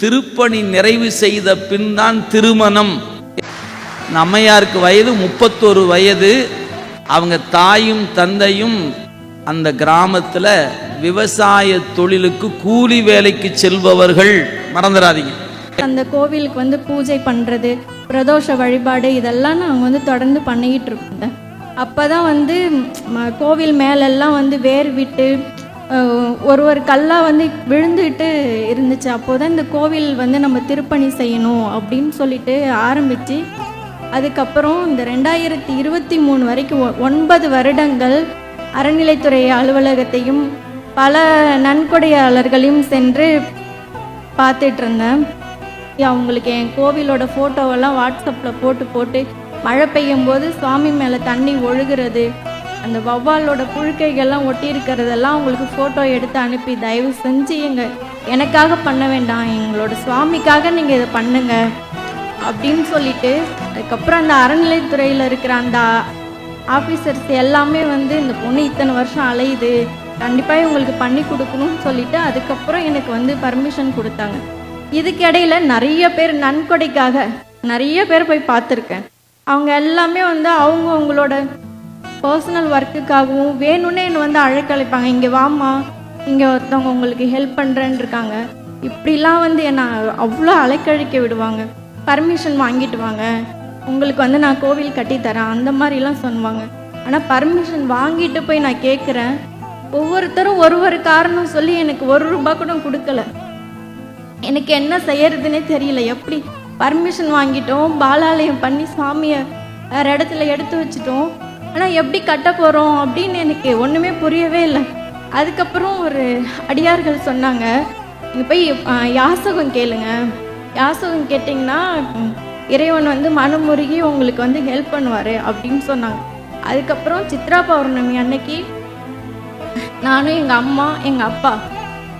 திருப்பணி நிறைவு செய்த பின் தான் திருமணம். இந்த அம்மையாருக்கு வயது முப்பத்தொரு வயது. அவங்க தாயும் தந்தையும் அந்த கிராமத்தில் விவசாய தொழிலுக்கு கூலி வேலைக்கு செல்பவர்கள். மறந்துடாதீங்க அந்த கோவிலுக்கு வந்து பூஜை பண்ணுறது பிரதோஷ வழிபாடு இதெல்லாம் நாங்கள் வந்து தொடர்ந்து பண்ணிக்கிட்டு இருக்கோம் அப்போ தான் வந்து ம, கோவில் மேலெல்லாம் வந்து வேர் விட்டு ஒரு ஒரு கல்லாக வந்து விழுந்துட்டு இருந்துச்சு. அப்போ தான் இந்த கோவில் வந்து நம்ம திருப்பணி செய்யணும் அப்படின்னு சொல்லிட்டு ஆரம்பித்து அதுக்கப்புறம் இந்த ரெண்டாயிரத்தி இருபத்தி மூணு வரைக்கும் ஒ- ஒன்பது வருடங்கள் அறநிலைத்துறை அலுவலகத்தையும் பல நன்கொடையாளர்களையும் சென்று பார்த்துட்டு இருந்தேன் அவங்களுக்கு என் கோவிலோட ஃபோட்டோவெல்லாம் வாட்ஸ்அப்பில் போட்டு போட்டு மழை பெய்யும் போது சுவாமி மேலே தண்ணி ஒழுகுறது அந்த வௌவாலோட புழுக்கைகள்லாம் ஒட்டி இருக்கிறதெல்லாம் ஃபோட்டோ எடுத்து அனுப்பி தயவு செஞ்சு எங்கள் எனக்காக பண்ண வேண்டாம் எங்களோட சுவாமிக்காக நீங்கள் இதை பண்ணுங்க அப்படின்னு சொல்லிட்டு அதுக்கப்புறம் அந்த அறநிலைத்துறையில் இருக்கிற அந்த ஆஃபீஸர்ஸ் எல்லாமே வந்து இந்த பொண்ணு இத்தனை வருஷம் அலையுது கண்டிப்பாக இவங்களுக்கு பண்ணி கொடுக்கணும்னு சொல்லிட்டு அதுக்கப்புறம் எனக்கு வந்து பர்மிஷன் கொடுத்தாங்க. இதுக்கிடையில் நிறைய பேர் நன்கொடைக்காக நிறைய பேர் போய் பார்த்துருக்கேன். அவங்க எல்லாமே வந்து அவங்க அவங்களோட பர்சனல் ஒர்க்குக்காகவும் வேணும்னே என்னை வந்து அழைக்கழைப்பாங்க இங்கே வாம்மா இங்கே ஒருத்தவங்க உங்களுக்கு ஹெல்ப் பண்ணுறேன்னு இருக்காங்க. இப்படிலாம் வந்து என்னை அவ்வளோ அலைக்கழிக்க விடுவாங்க. பர்மிஷன் வாங்கிட்டு வாங்க. உங்களுக்கு வந்து நான் கோவில் கட்டித்தரேன் அந்த மாதிரிலாம் சொல்லுவாங்க. ஆனால் பர்மிஷன் வாங்கிட்டு போய் நான் கேட்குறேன் ஒவ்வொருத்தரும் ஒரு ஒரு காரணம் சொல்லி எனக்கு ஒரு ரூபா கூட கொடுக்கல. எனக்கு என்ன செய்யறதுன்னே தெரியல. எப்படி பர்மிஷன் வாங்கிட்டோம் பாலாலயம் பண்ணி சாமியை வேற இடத்துல எடுத்து வச்சிட்டோம். ஆனால் எப்படி கட்ட போகிறோம் அப்படின்னு எனக்கு ஒன்றுமே புரியவே இல்லை. அதுக்கப்புறம் ஒரு அடியார்கள் சொன்னாங்க. நீங்கள் போய் யாசகம் கேளுங்க. யாசகம் கேட்டிங்கன்னா இறைவன் வந்து மனமுருகி உங்களுக்கு வந்து ஹெல்ப் பண்ணுவார் அப்படின்னு சொன்னாங்க. அதுக்கப்புறம் சித்ரா பௌர்ணமி அன்னைக்கு நானும் எங்கள் அம்மா எங்கள் அப்பா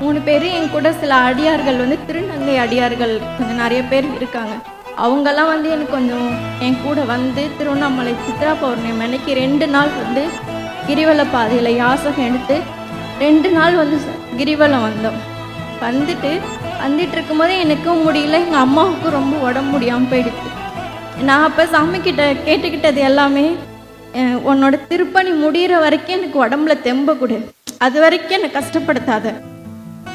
மூணு பேர் என் கூட சில அடியார்கள் வந்து திருநங்கை அடியார்கள் கொஞ்சம் நிறைய பேர் இருக்காங்க. அவங்கெல்லாம் வந்து எனக்கு கொஞ்சம் என் கூட வந்து திருவண்ணாமலை சித்ரா பௌர்ணமி அன்னைக்கு ரெண்டு நாள் வந்து கிரிவல பாதையில் யாசகம் எடுத்து ரெண்டு நாள் வந்து கிரிவலம் வந்தோம். வந்துட்டு வந்துட்டு இருக்கும்போது எனக்கும் முடியல எங்கள் அம்மாவுக்கும் ரொம்ப உடம்பு முடியாமல் போயிடுச்சு. நான் அப்போ சாமிக்கிட்ட கேட்டுக்கிட்டது எல்லாமே உன்னோட திருப்பணி முடியிற வரைக்கும் எனக்கு உடம்புல தெம்ப கொடு. அது வரைக்கும் என்னை கஷ்டப்படுத்தாத.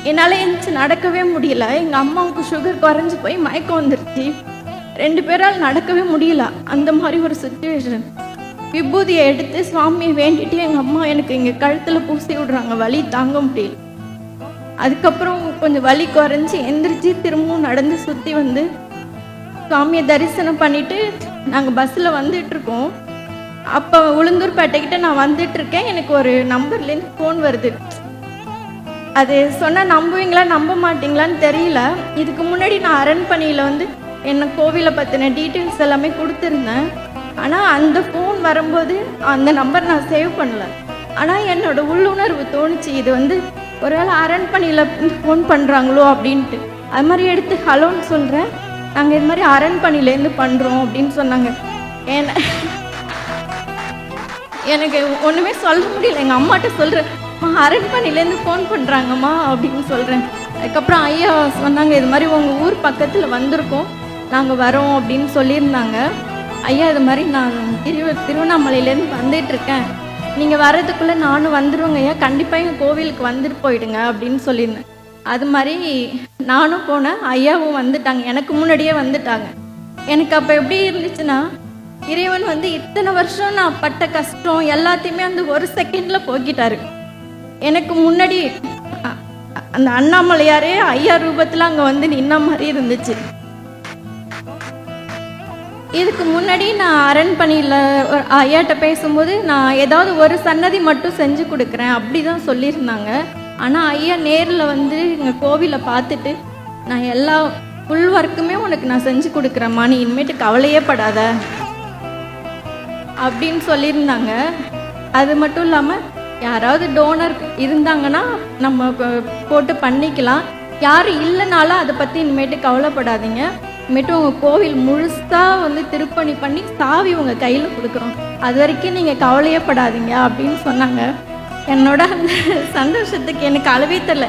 என்னால் எழுந்துச்சு நடக்கவே முடியல. எங்கள் அம்மாவுக்கு சுகர் குறைஞ்சி போய் மயக்கம் வந்துருச்சு. ரெண்டு பேரால் நடக்கவே முடியல. அந்த மாதிரி ஒரு சுச்சுவேஷன் விபூதியை எடுத்து சுவாமியை வேண்டிட்டு எங்கள் அம்மா எனக்கு இங்கே கழுத்தில் பூசி விடுறாங்க. வலி தாங்க முடியல. அதுக்கப்புறம் கொஞ்சம் வலி குறைஞ்சி எந்திரிச்சு திரும்பவும் நடந்து சுற்றி வந்து சுவாமியை தரிசனம் பண்ணிட்டு நாங்கள் பஸ்ஸில் வந்துட்டுருக்கோம் அப்போ உளுந்தூர்பேட்டைக்கிட்ட நான் வந்துட்டுருக்கேன் எனக்கு ஒரு நம்பர்லேருந்து ஃபோன் வருது. அது சொன்னால் நம்புவீங்களா நம்ப மாட்டீங்களான்னு தெரியல. இதுக்கு முன்னாடி நான் அரண்பணியில் வந்து என்ன கோவிலை பற்றின டீட்டெயில்ஸ் எல்லாமே கொடுத்துருந்தேன். ஆனால் அந்த ஃபோன் வரும்போது அந்த நம்பர் நான் சேவ் பண்ணல. ஆனால் என்னோட உள்ளுணர்வு தோணுச்சு இது வந்து ஒரு வேளை அரண்பணியில் ஃபோன் பண்ணுறாங்களோ அப்படின்ட்டு. அது மாதிரி எடுத்து ஹலோன்னு சொல்கிறேன் நாங்கள் இது மாதிரி அரண்பணிலேருந்து பண்ணுறோம் அப்படின்னு சொன்னாங்க. ஏன்னா எனக்கு ஒன்றுமே சொல்ல முடியல. எங்கள் அம்மாட்ட சொல்கிறேன் அரண்மனையிலேருந்து ஃபோன் பண்ணுறாங்கம்மா அப்படின்னு சொல்கிறேன் அதுக்கப்புறம் ஐயா சொன்னாங்க இது மாதிரி உங்கள் ஊர் பக்கத்தில் வந்திருக்கோம். நாங்கள் வரோம் அப்படின்னு சொல்லியிருந்தாங்க. ஐயா இது மாதிரி நான் திரு திருவண்ணாமலையிலேருந்து வந்துட்டுருக்கேன். நீங்கள் வர்றதுக்குள்ளே நானும் வந்துடுவேங்க ஐயா. கண்டிப்பாக எங்கள் கோவிலுக்கு வந்துட்டு போயிடுங்க அப்படின்னு சொல்லியிருந்தேன். அது மாதிரி நானும் போனேன் ஐயாவும் வந்துட்டாங்க. எனக்கு முன்னாடியே வந்துட்டாங்க. எனக்கு அப்போ எப்படி இருந்துச்சுன்னா இறைவன் வந்து இத்தனை வருஷம் நான் பட்ட கஷ்டம் எல்லாத்தையுமே அந்த ஒரு செகண்டில் போக்கிட்டாரு. எனக்கு முன்னாடி அந்த அண்ணாமலையாரே ஐயா ரூபத்தில் அங்கே வந்து நின்ன மாதிரி இருந்துச்சு. இதுக்கு முன்னாடி நான் அரண் பணியில் ஐயாட்ட பேசும்போது நான் ஏதாவது ஒரு சன்னதி மட்டும் செஞ்சு கொடுக்குறேன் அப்படி தான் சொல்லியிருந்தாங்க. ஆனால் ஐயா நேரில் வந்து எங்கள் கோவிலை பார்த்துட்டு நான் எல்லா ஃபுல் ஒர்க்குமே உனக்கு நான் செஞ்சு கொடுக்குறேம்மா நீ இனிமேட்டு கவலையே படாத அப்படின்னு சொல்லியிருந்தாங்க. அது மட்டும் இல்லாமல் யாராவது டோனர் இருந்தாங்கன்னா நம்ம போட்டு பண்ணிக்கலாம். யாரும் இல்லைனாலும் அதை பற்றி இனிமேட்டு கவலைப்படாதீங்க. இனிமேட்டு உங்கள் கோவில் முழுசாக வந்து திருப்பணி பண்ணி சாவி உங்கள் கையில் கொடுக்குறோம் அது வரைக்கும் நீங்கள் கவலையே படாதீங்க அப்படின்னு சொன்னாங்க. என்னோட அந்த சந்தோஷத்துக்கு எனக்கு அளவே தெரில